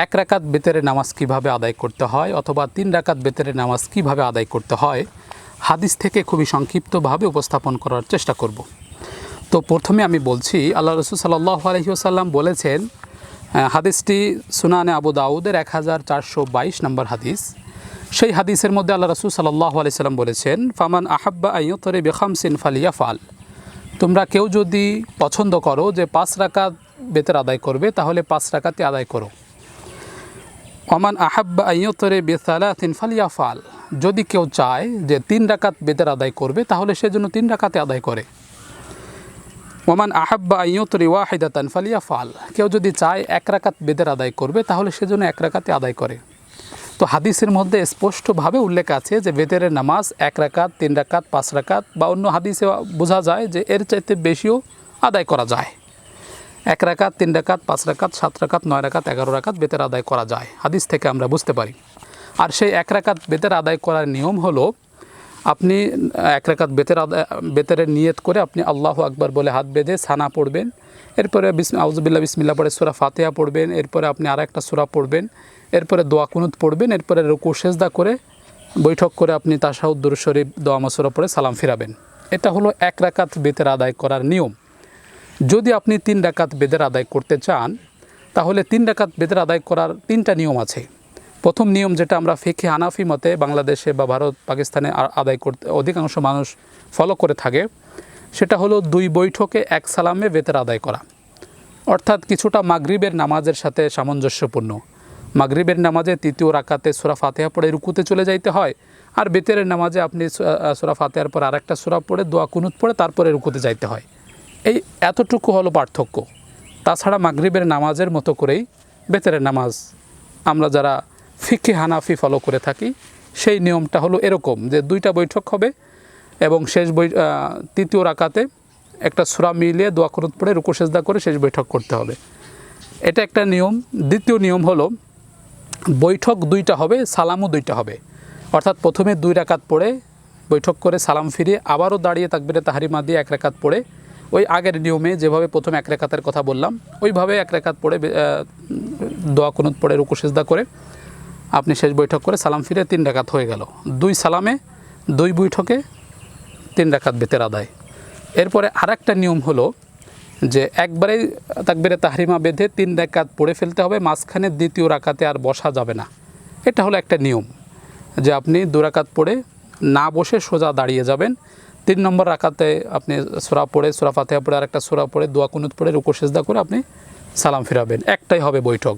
এক রাকাত বেতেরে নামাজ কীভাবে আদায় করতে হয় অথবা তিন রাকাত বেতেরে নামাজ কীভাবে আদায় করতে হয়, হাদিস থেকে খুবই সংক্ষিপ্তভাবে উপস্থাপন করার চেষ্টা করব। তো প্রথমে আমি বলছি, আল্লাহ রসুল সাল্লাহ আলহিউসাল্লাম বলেছেন হাদিসটি সুনানে আবু দাউদের এক হাজার চারশো বাইশ নম্বর হাদিস। সেই হাদিসের মধ্যে আল্লাহ রসুল সাল্লাহ আলাইসাল্লাম বলেছেন, ফামান আহাব্বা আইয়তরে বেখামসিন ফালিয়া ফাল তোমরা কেউ যদি পছন্দ করো যে পাঁচ রাকাত বেতের আদায় করবে, তাহলে পাঁচ রাকাতে আদায় করো। ওমান আহাব্বা আইয়তরে বেসালাতিন ফালিয়া ফাল যদি কেউ চায় যে তিন রাকাত বেতের আদায় করবে, তাহলে সেজন্য তিন রাকাতে আদায় করে। ওমান আহাব্বা আইয়তরি ওয়াহিদাতান ফালিয়া ফাল কেউ যদি চায় এক রাকাত বেদের আদায় করবে, তাহলে সেজন্য এক রাকাতে আদায় করে। তো হাদিসের মধ্যে স্পষ্টভাবে উল্লেখ আছে যে বেতের নামাজ এক রাকাত, তিন রাকাত, পাঁচ রাকাত বা অন্য হাদিসে বোঝা যায় যে এর চাইতে বেশিও আদায় করা যায়। এক রাকাত, তিন রাকাত, পাঁচ রাকাত, সাত রাকাত, নয় রাকাত, এগারো রাকাত বেতের আদায় করা যায়। হাদিস থেকে আমরা বুঝতে পারি। আর সেই এক রাকাত বেতের আদায় করার নিয়ম হলো, আপনি এক রাকাত বেতের আদায় বেতের নিয়ত করে আপনি আল্লাহ আকবার বলে হাত বেঁধে সানা পড়বেন। এরপরে আউজবিল্লা বিসমিল্লা পরে সুরা ফাতেহা পড়বেন। এরপরে আপনি আর একটা সুরা পড়বেন। এরপরে দোয়া কুনুত পড়বেন। এরপরে রুকু, সেজদা করে বৈঠক করে আপনি তাসাউদ্দুর শরীফ, দোয়া মাসুরা পরে সালাম ফিরাবেন। এটা হলো এক রাকাত বেতের আদায় করার নিয়ম। যদি আপনি তিন ডাকাত বেদের আদায় করতে চান, তাহলে তিন রাকাত বেদের আদায় করার তিনটা নিয়ম আছে। প্রথম নিয়ম যেটা আমরা ফেকে হানাফি মতে বাংলাদেশে বা ভারত, পাকিস্তানে আদায় করতে, অধিকাংশ মানুষ ফলো করে থাকে, সেটা হলো দুই বৈঠকে এক সালামে বেতের আদায় করা। অর্থাৎ কিছুটা মাগরিবের নামাজের সাথে সামঞ্জস্যপূর্ণ। মাগরিবের নামাজে তৃতীয় রাকাতে সুরা ফাতেহা পড়ে রুকুতে চলে যাইতে হয়, আর বেতের নামাজে আপনি সুরা ফাতেহার পর আরেকটা সুরা পড়ে দোয়া কুনুত পড়ে তারপরে রুকুতে যাইতে হয়। এই এতটুকু হলো পার্থক্য। তাছাড়া মাগরিবের নামাজের মতো করেই বেতেরের নামাজ আমরা যারা ফিকে হানাফি ফলো করে থাকি, সেই নিয়মটা হলো এরকম যে দুইটা বৈঠক হবে এবং শেষ বৈ তৃতীয় রাকাতে একটা সুরা মিলিয়ে দোয়া কুনুত পড়ে রুকু করে শেষ বৈঠক করতে হবে। এটা একটা নিয়ম। দ্বিতীয় নিয়ম হলো বৈঠক দুইটা হবে, সালামও দুইটা হবে। অর্থাৎ প্রথমে দুই রাকাত পড়ে বৈঠক করে সালাম ফিরিয়ে আবারও দাঁড়িয়ে তাকবিরে তাহারিমা দিয়ে এক রাকাত পড়ে ওই আগের নিয়মে যেভাবে প্রথমে এক রেখাতের কথা বললাম, ওইভাবে এক রেখাত পড়ে দোয়া কুনুত পড়ে, রুকু, সেজদা করে আপনি শেষ বৈঠক করে সালাম ফিরে তিন রাকাত হয়ে গেল। দুই সালামে, দুই বৈঠকে তিন রাকাত বেতের আদায়। এরপরে আরেকটা নিয়ম হলো যে একবারেই তাকবিরে তাহরিমা বেঁধে তিন রাকাত পড়ে ফেলতে হবে, মাঝখানে দ্বিতীয় রাকাতে আর বসা যাবে না। এটা হলো একটা নিয়ম যে আপনি দু রাকাত পড়ে না বসে সোজা দাঁড়িয়ে যাবেন তিন নম্বর রাখাতে আপনি সোরা পড়ে, সোরা ফাতেহা পড়ে আর একটা সোরা পড়ে, দোয়া কুনুত পড়ে, রুকো, সেজদা করে আপনি সালাম ফিরাবেন। একটাই হবে বৈঠক।